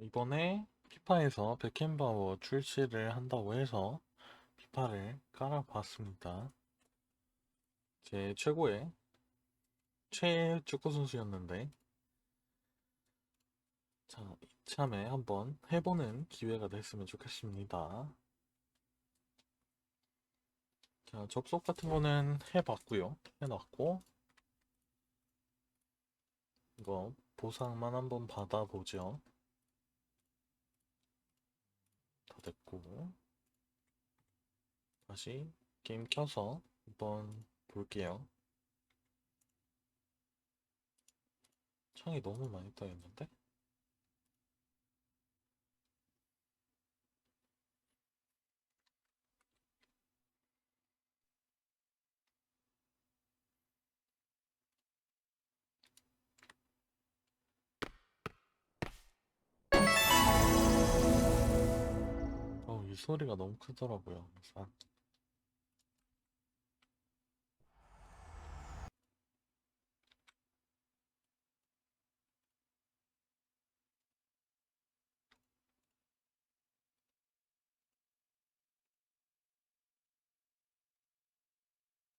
이번에 피파에서 베켄바워 출시를 한다고 해서 피파를 깔아봤습니다. 제 최고의 최애 축구 선수였는데 자 이참에 한번 해보는 기회가 됐으면 좋겠습니다. 자 접속 같은 거는 해봤고요. 해놨고 이거 보상만 한번 받아보죠. 다 됐고 다시 게임 켜서 한번 볼게요. 창이 너무 많이 떠 있는데? 소리가 너무 크더라고요. 아,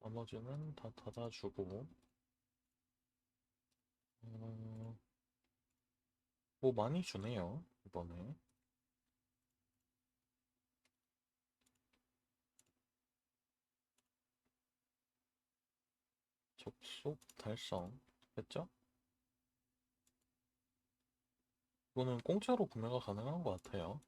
나머지는 다 닫아주고 어, 뭐 많이 주네요 이번에 접속 달성 했죠? 이거는 공짜로 구매가 가능한 것 같아요.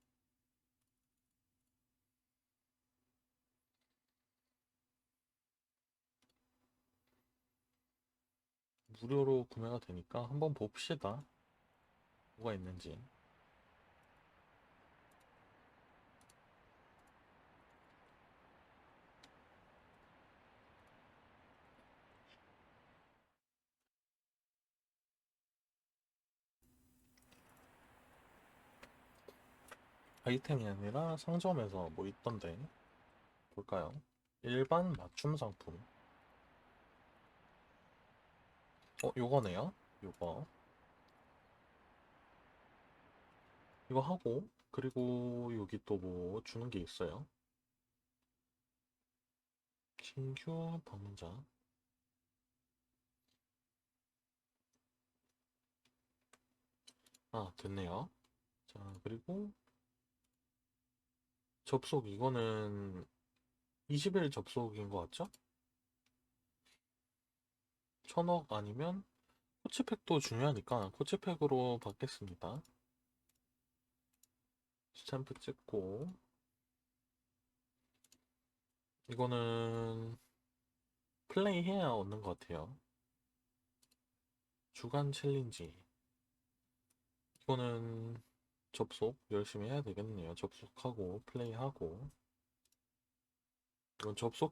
무료로 구매가 되니까 한번 봅시다. 뭐가 있는지 아이템이 아니라 상점에서 뭐 있던데? 볼까요? 일반 맞춤 상품. 어 요거네요? 요거. 이거 하고 그리고 여기 또 뭐 주는 게 있어요? 신규 방문자. 아 됐네요. 자 그리고 접속 이거는 20일 접속인 것 같죠? 천억 아니면 코치팩도 중요하니까 코치팩으로 받겠습니다. 스탬프 찍고 이거는 플레이 해야 얻는 것 같아요. 주간 챌린지 이거는 접속 열심히 해야 되겠네요. 접속하고 플레이하고 이건 접속